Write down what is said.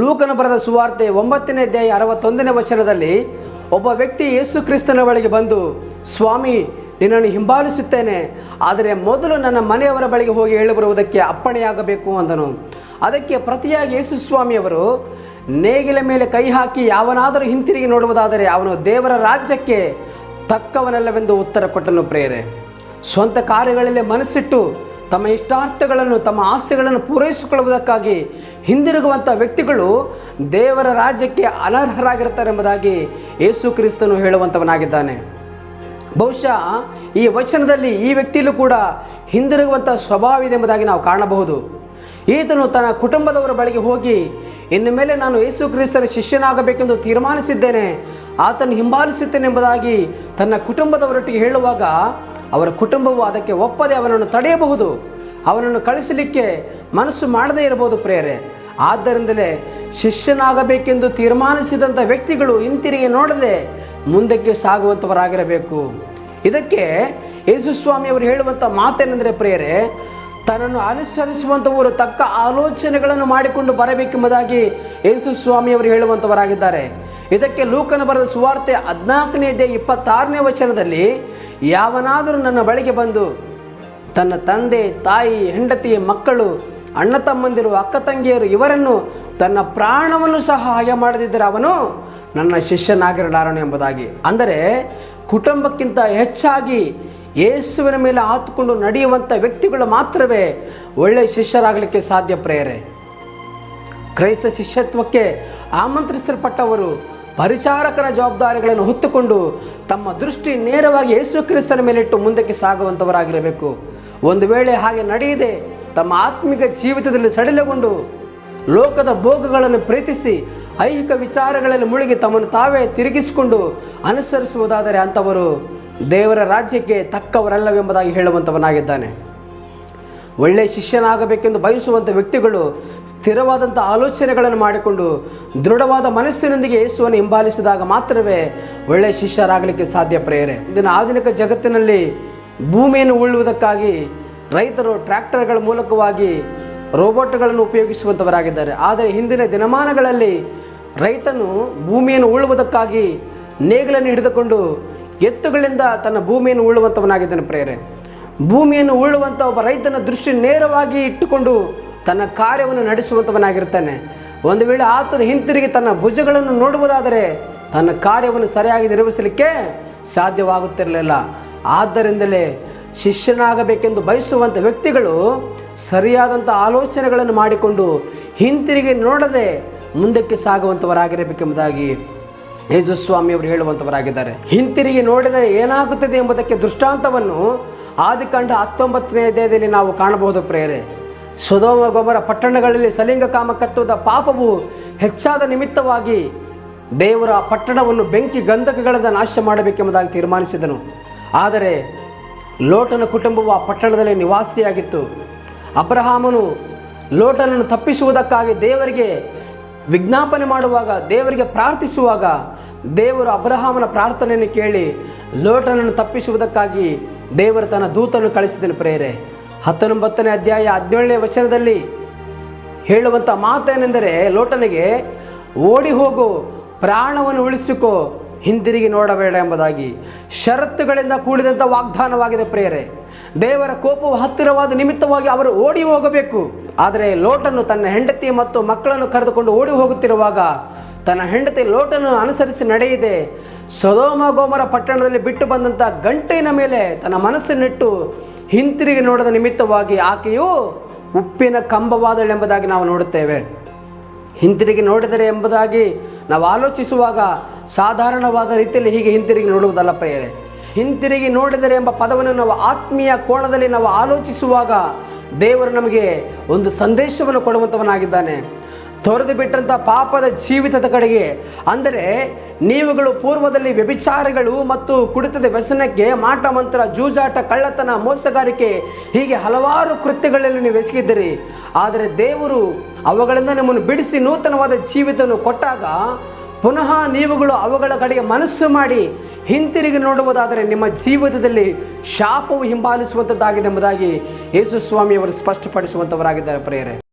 ಲೂಕನ ಬರೆದ ಸುವಾರ್ತೆ ಒಂಬತ್ತನೇ ಅಧ್ಯಾಯ ಅರವತ್ತೊಂದನೇ ವಚನದಲ್ಲಿ, ಒಬ್ಬ ವ್ಯಕ್ತಿ ಯೇಸು ಕ್ರಿಸ್ತನ ಬಳಿಗೆ ಬಂದು, ಸ್ವಾಮಿ, ನಿನ್ನನ್ನು ಹಿಂಬಾಲಿಸುತ್ತೇನೆ, ಆದರೆ ಮೊದಲು ನನ್ನ ಮನೆಯವರ ಬಳಿಗೆ ಹೋಗಿ ಹೇಳಿಬರುವುದಕ್ಕೆ ಅಪ್ಪಣೆಯಾಗಬೇಕು ಅಂದನು. ಅದಕ್ಕೆ ಪ್ರತಿಯಾಗಿ ಯೇಸು ಸ್ವಾಮಿಯವರು, ನೇಗಿಲ ಮೇಲೆ ಕೈ ಹಾಕಿ ಯಾವನಾದರೂ ಹಿಂತಿರುಗಿ ನೋಡುವುದಾದರೆ ಅವನು ದೇವರ ರಾಜ್ಯಕ್ಕೆ ತಕ್ಕವನಲ್ಲವೆಂದು ಉತ್ತರ ಕೊಟ್ಟನು ಪ್ರೇರೆ ಸ್ವಂತ ಕಾರ್ಯಗಳಲ್ಲಿ ಮನಸ್ಸಿಟ್ಟು ತಮ್ಮ ಇಷ್ಟಾರ್ಥಗಳನ್ನು, ತಮ್ಮ ಆಸೆಗಳನ್ನು ಪೂರೈಸಿಕೊಳ್ಳುವುದಕ್ಕಾಗಿ ಹಿಂದಿರುಗುವಂಥ ವ್ಯಕ್ತಿಗಳು ದೇವರ ರಾಜ್ಯಕ್ಕೆ ಅನರ್ಹರಾಗಿರ್ತಾರೆ ಎಂಬುದಾಗಿ ಯೇಸು ಕ್ರಿಸ್ತನು ಹೇಳುವಂಥವನಾಗಿದ್ದಾನೆ ಬಹುಶಃ ಈ ವಚನದಲ್ಲಿ ಈ ವ್ಯಕ್ತಿಯಲ್ಲೂ ಕೂಡ ಹಿಂದಿರುಗುವಂಥ ಸ್ವಭಾವ ಇದೆ ಎಂಬುದಾಗಿ ನಾವು ಕಾಣಬಹುದು. ಈತನು ತನ್ನ ಕುಟುಂಬದವರ ಬಳಿಗೆ ಹೋಗಿ, ಇನ್ನು ಮೇಲೆ ನಾನು ಯೇಸು ಕ್ರಿಸ್ತನ ಶಿಷ್ಯನಾಗಬೇಕೆಂದು ತೀರ್ಮಾನಿಸಿದ್ದೇನೆ, ಆತನು ಹಿಂಬಾಲಿಸುತ್ತೇನೆ ಎಂಬುದಾಗಿ ತನ್ನ ಕುಟುಂಬದವರೊಟ್ಟಿಗೆ ಹೇಳುವಾಗ ಅವರ ಕುಟುಂಬವು ಅದಕ್ಕೆ ಒಪ್ಪದೆ ಅವನನ್ನು ತಡೆಯಬಹುದು. ಅವನನ್ನು ಕಳಿಸಲಿಕ್ಕೆ ಮನಸ್ಸು ಮಾಡದೇ ಇರಬಹುದು ಪ್ರೇರೆ ಆದ್ದರಿಂದಲೇ ಶಿಷ್ಯನಾಗಬೇಕೆಂದು ತೀರ್ಮಾನಿಸಿದಂಥ ವ್ಯಕ್ತಿಗಳು ಹಿಂತಿರುಗಿ ನೋಡದೆ ಮುಂದಕ್ಕೆ ಸಾಗುವಂಥವರಾಗಿರಬೇಕು ಇದಕ್ಕೆ ಯೇಸುಸ್ವಾಮಿಯವರು ಹೇಳುವಂಥ ಮಾತೇನೆಂದರೆ ಪ್ರೇರೆ ತನ್ನನ್ನು ಅನುಸರಿಸುವಂಥವರು ತಕ್ಕ ಆಲೋಚನೆಗಳನ್ನು ಮಾಡಿಕೊಂಡು ಬರಬೇಕೆಂಬುದಾಗಿ ಯೇಸು ಸ್ವಾಮಿಯವರು ಹೇಳುವಂಥವರಾಗಿದ್ದಾರೆ ಇದಕ್ಕೆ ಲೂಕನ ಬರೆದ ಸುವಾರ್ತೆ ಹದಿನಾಲ್ಕನೇ ದೇ ಇಪ್ಪತ್ತಾರನೇ ವಚನದಲ್ಲಿ, ಯಾವನಾದರೂ ನನ್ನ ಬಳಿಗೆ ಬಂದು, ತನ್ನ ತಂದೆ, ತಾಯಿ, ಹೆಂಡತಿ, ಮಕ್ಕಳು, ಅಣ್ಣ ತಮ್ಮಂದಿರು, ಅಕ್ಕ ತಂಗಿಯರು, ಇವರನ್ನು ತನ್ನ ಪ್ರಾಣವನ್ನು ಸಹ ಹಾಗೆ ಮಾಡದಿದ್ದರೆ ಅವನು ನನ್ನ ಶಿಷ್ಯನಾಗಿರಲಾರನು ಎಂಬುದಾಗಿ. ಅಂದರೆ ಕುಟುಂಬಕ್ಕಿಂತ ಹೆಚ್ಚಾಗಿ ಯೇಸುವಿನ ಮೇಲೆ ಆತುಕೊಂಡು ನಡೆಯುವಂಥ ವ್ಯಕ್ತಿಗಳು ಮಾತ್ರವೇ ಒಳ್ಳೆಯ ಶಿಷ್ಯರಾಗಲಿಕ್ಕೆ ಸಾಧ್ಯ ಪ್ರೇರೆ. ಕ್ರೈಸ್ತ ಶಿಷ್ಯತ್ವಕ್ಕೆ ಆಮಂತ್ರಿಸಲ್ಪಟ್ಟವರು ಪರಿಚಾರಕರ ಜವಾಬ್ದಾರಿಗಳನ್ನು ಹೊತ್ತುಕೊಂಡು ತಮ್ಮ ದೃಷ್ಟಿ ನೇರವಾಗಿ ಯೇಸು ಕ್ರಿಸ್ತನ ಮೇಲಿಟ್ಟು ಮುಂದಕ್ಕೆ ಸಾಗುವಂಥವರಾಗಿರಬೇಕು. ಒಂದು ವೇಳೆ ಹಾಗೆ ನಡೆಯದೆ ತಮ್ಮ ಆತ್ಮಿಕ ಜೀವಿತದಲ್ಲಿ ಸಡಿಲಗೊಂಡು ಲೋಕದ ಭೋಗಗಳನ್ನು ಪ್ರೀತಿಸಿ ಐಹಿಕ ವಿಚಾರಗಳಲ್ಲಿ ಮುಳುಗಿ ತಮ್ಮನ್ನು ತಾವೇ ತಿರುಗಿಸಿಕೊಂಡು ಅನುಸರಿಸುವುದಾದರೆ ಅಂಥವರು ದೇವರ ರಾಜ್ಯಕ್ಕೆ ತಕ್ಕವರಲ್ಲವೆಂಬುದಾಗಿ ಹೇಳುವಂಥವನಾಗಿದ್ದಾನೆ. ಒಳ್ಳೆಯ ಶಿಷ್ಯನಾಗಬೇಕೆಂದು ಬಯಸುವಂಥ ವ್ಯಕ್ತಿಗಳು ಸ್ಥಿರವಾದಂಥ ಆಲೋಚನೆಗಳನ್ನು ಮಾಡಿಕೊಂಡು ದೃಢವಾದ ಮನಸ್ಸಿನೊಂದಿಗೆ ಯೇಸುವನ್ನು ಹಿಂಬಾಲಿಸಿದಾಗ ಮಾತ್ರವೇ ಒಳ್ಳೆಯ ಶಿಷ್ಯರಾಗಲಿಕ್ಕೆ ಸಾಧ್ಯ. ಪ್ರೇರೆ ಇದನ್ನು ಆಧುನಿಕ ಜಗತ್ತಿನಲ್ಲಿ ಭೂಮಿಯನ್ನು ಉಳ್ಳುವುದಕ್ಕಾಗಿ ರೈತರು ಟ್ರ್ಯಾಕ್ಟರ್ಗಳ ಮೂಲಕವಾಗಿ ರೋಬೋಟ್ಗಳನ್ನು ಉಪಯೋಗಿಸುವಂಥವರಾಗಿದ್ದಾರೆ ಆದರೆ ಹಿಂದಿನ ದಿನಮಾನಗಳಲ್ಲಿ ರೈತನು ಭೂಮಿಯನ್ನು ಉಳ್ಳುವುದಕ್ಕಾಗಿ ನೇಗಿಲನ್ನು ಹಿಡಿದುಕೊಂಡು ಎತ್ತುಗಳಿಂದ ತನ್ನ ಭೂಮಿಯನ್ನು ಉಳ್ಳುವಂಥವನಾಗಿದ್ದಾನೆ ಪ್ರೇರೆ ಭೂಮಿಯನ್ನು ಉಳ್ಳುವಂಥ ಒಬ್ಬ ರೈತನ ದೃಷ್ಟಿ ನೇರವಾಗಿ ಇಟ್ಟುಕೊಂಡು ತನ್ನ ಕಾರ್ಯವನ್ನು ನಡೆಸುವಂಥವನಾಗಿರ್ತಾನೆ ಒಂದು ವೇಳೆ ಆತನು ಹಿಂತಿರುಗಿ ತನ್ನ ಭುಜಗಳನ್ನು ನೋಡುವುದಾದರೆ ತನ್ನ ಕಾರ್ಯವನ್ನು ಸರಿಯಾಗಿ ನಿರ್ವಹಿಸಲಿಕ್ಕೆ ಸಾಧ್ಯವಾಗುತ್ತಿರಲಿಲ್ಲ. ಆದ್ದರಿಂದಲೇ ಶಿಷ್ಯನಾಗಬೇಕೆಂದು ಬಯಸುವಂಥ ವ್ಯಕ್ತಿಗಳು ಸರಿಯಾದಂಥ ಆಲೋಚನೆಗಳನ್ನು ಮಾಡಿಕೊಂಡು ಹಿಂತಿರುಗಿ ನೋಡದೆ ಮುಂದಕ್ಕೆ ಸಾಗುವಂಥವರಾಗಿರಬೇಕೆಂಬುದಾಗಿ ಯೇಸುಸ್ವಾಮಿಯವರು ಹೇಳುವಂಥವರಾಗಿದ್ದಾರೆ. ಹಿಂತಿರುಗಿ ನೋಡಿದರೆ ಏನಾಗುತ್ತದೆ ಎಂಬುದಕ್ಕೆ ದೃಷ್ಟಾಂತವನ್ನು ಆದಿಕಾಂಡ ಹತ್ತೊಂಬತ್ತನೇ ಅಧ್ಯಾಯದಲ್ಲಿ ನಾವು ಕಾಣಬಹುದು ಪ್ರೇರೆ. ಸುಧೋಮ ಗೊಬ್ಬರ ಪಟ್ಟಣಗಳಲ್ಲಿ ಸಲಿಂಗ ಕಾಮಕತ್ವದ ಪಾಪವು ಹೆಚ್ಚಾದ ನಿಮಿತ್ತವಾಗಿ ದೇವರ ಆ ಪಟ್ಟಣವನ್ನು ಬೆಂಕಿ ಗಂಧಕಗಳಿಂದ ನಾಶ ಮಾಡಬೇಕೆಂಬುದಾಗಿ ತೀರ್ಮಾನಿಸಿದನು. ಆದರೆ ಲೋಟನ ಕುಟುಂಬವು ಆ ಪಟ್ಟಣದಲ್ಲಿ ನಿವಾಸಿಯಾಗಿತ್ತು. ಅಬ್ರಹಾಮನು ಲೋಟನನ್ನು ತಪ್ಪಿಸುವುದಕ್ಕಾಗಿ ದೇವರಿಗೆ ವಿಜ್ಞಾಪನೆ ಮಾಡುವಾಗ, ದೇವರಿಗೆ ಪ್ರಾರ್ಥಿಸುವಾಗ, ದೇವರು ಅಬ್ರಹಾಮನ ಪ್ರಾರ್ಥನೆಯನ್ನು ಕೇಳಿ ಲೋಟನನ್ನು ತಪ್ಪಿಸುವುದಕ್ಕಾಗಿ ದೇವರು ತನ್ನ ದೂತನ್ನು ಕಳಿಸಿದನು ಪ್ರೇರೆ. ಹತ್ತೊಂಬತ್ತನೇ ಅಧ್ಯಾಯ ಹದಿನೇಳನೇ ವಚನದಲ್ಲಿ ಹೇಳುವಂಥ ಮಾತೇನೆಂದರೆ, ಲೋಟನಿಗೆ ಓಡಿ ಹೋಗು, ಪ್ರಾಣವನ್ನು ಉಳಿಸಿಕೋ, ಹಿಂದಿರುಗಿ ನೋಡಬೇಡ ಎಂಬುದಾಗಿ. ಷರತ್ತುಗಳಿಂದ ಕೂಡಿದಂಥ ವಾಗ್ದಾನವಾಗಿದೆ ಪ್ರೇರೆ. ದೇವರ ಕೋಪವು ಹತ್ತಿರವಾದ ನಿಮಿತ್ತವಾಗಿ ಅವರು ಓಡಿ ಹೋಗಬೇಕು. ಆದರೆ ಲೋಟನು ತನ್ನ ಹೆಂಡತಿ ಮತ್ತು ಮಕ್ಕಳನ್ನು ಕರೆದುಕೊಂಡು ಓಡಿ ಹೋಗುತ್ತಿರುವಾಗ ತನ್ನ ಹೆಂಡತಿ ಲೋಟನ್ನು ಅನುಸರಿಸಿ ನಡೆಯಿದೆ ಸದೋಮ ಗೋಮರ ಪಟ್ಟಣದಲ್ಲಿ ಬಿಟ್ಟು ಬಂದಂಥ ಗಂಟೆಯ ಮೇಲೆ ತನ್ನ ಮನಸ್ಸನ್ನಿಟ್ಟು ಹಿಂತಿರುಗಿ ನೋಡದ ನಿಮಿತ್ತವಾಗಿ ಆಕೆಯು ಉಪ್ಪಿನ ಕಂಬವಾದಳೆಂಬುದಾಗಿ ನಾವು ನೋಡುತ್ತೇವೆ. ಹಿಂತಿರುಗಿ ನೋಡಿದರೆ ಎಂಬುದಾಗಿ ನಾವು ಆಲೋಚಿಸುವಾಗ ಸಾಧಾರಣವಾದ ರೀತಿಯಲ್ಲಿ ಹೀಗೆ ಹಿಂತಿರುಗಿ ನೋಡುವುದಲ್ಲ ಪ್ರೇರೆ ಹಿಂತಿರುಗಿ ನೋಡಿದರೆ ಎಂಬ ಪದವನ್ನು ನಾವು ಆತ್ಮೀಯ ಕೋಣದಲ್ಲಿ ನಾವು ಆಲೋಚಿಸುವಾಗ ದೇವರು ನಮಗೆ ಒಂದು ಸಂದೇಶವನ್ನು ಕೊಡುವಂಥವನಾಗಿದ್ದಾನೆ. ತೊರೆದು ಬಿಟ್ಟಂಥ ಪಾಪದ ಜೀವಿತದ ಕಡೆಗೆ, ಅಂದರೆ ನೀವುಗಳು ಪೂರ್ವದಲ್ಲಿ ವ್ಯಭಿಚಾರಗಳು ಮತ್ತು ಕುಡಿತದ ವ್ಯಸನಕ್ಕೆ ಮಾಟ ಮಂತ್ರ, ಜೂಜಾಟ, ಕಳ್ಳತನ, ಮೋಸಗಾರಿಕೆ, ಹೀಗೆ ಹಲವಾರು ಕೃತ್ಯಗಳಲ್ಲಿ ನೀವು ಎಸಗಿದ್ದೀರಿ. ಆದರೆ ದೇವರು ಅವುಗಳಿಂದ ನಿಮ್ಮನ್ನು ಬಿಡಿಸಿ ನೂತನವಾದ ಜೀವಿತವನ್ನು ಕೊಟ್ಟಾಗ, ಪುನಃ ನೀವುಗಳು ಅವುಗಳ ಕಡೆಗೆ ಮನಸ್ಸು ಮಾಡಿ ಹಿಂತಿರುಗಿ ನೋಡುವುದಾದರೆ ನಿಮ್ಮ ಜೀವಿತದಲ್ಲಿ ಶಾಪವು ಹಿಂಬಾಲಿಸುವಂಥದ್ದಾಗಿದೆ ಎಂಬುದಾಗಿ ಯೇಸು ಸ್ವಾಮಿಯವರು ಸ್ಪಷ್ಟಪಡಿಸುವಂಥವರಾಗಿದ್ದಾರೆ ಪ್ರೇರೆ